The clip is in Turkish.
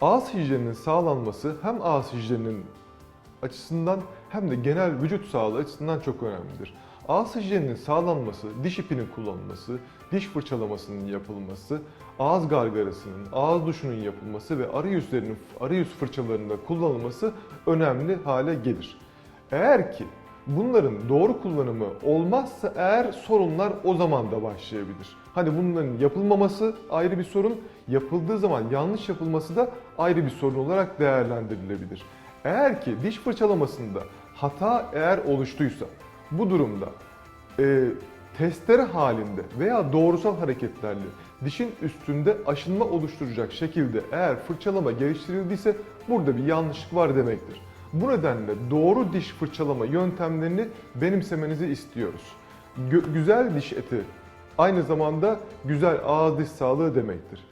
Ağız hijyeninin sağlanması hem ağız hijyeninin açısından hem de genel vücut sağlığı açısından çok önemlidir. Ağız hijyeninin sağlanması, diş ipinin kullanılması, diş fırçalamasının yapılması, ağız gargarasının, ağız duşunun yapılması ve arayüzlerinin arayüz fırçalarında kullanılması önemli hale gelir. Eğer ki bunların doğru kullanımı olmazsa eğer sorunlar o zaman da başlayabilir. Hani bunların yapılmaması ayrı bir sorun, yapıldığı zaman yanlış yapılması da ayrı bir sorun olarak değerlendirilebilir. Eğer ki diş fırçalamasında hata eğer oluştuysa bu durumda e, testere halinde veya doğrusal hareketlerle dişin üstünde aşınma oluşturacak şekilde eğer fırçalama geliştirildiyse burada bir yanlışlık var demektir. Bu nedenle doğru diş fırçalama yöntemlerini benimsemenizi istiyoruz. Gö- güzel diş eti aynı zamanda güzel ağız diş sağlığı demektir.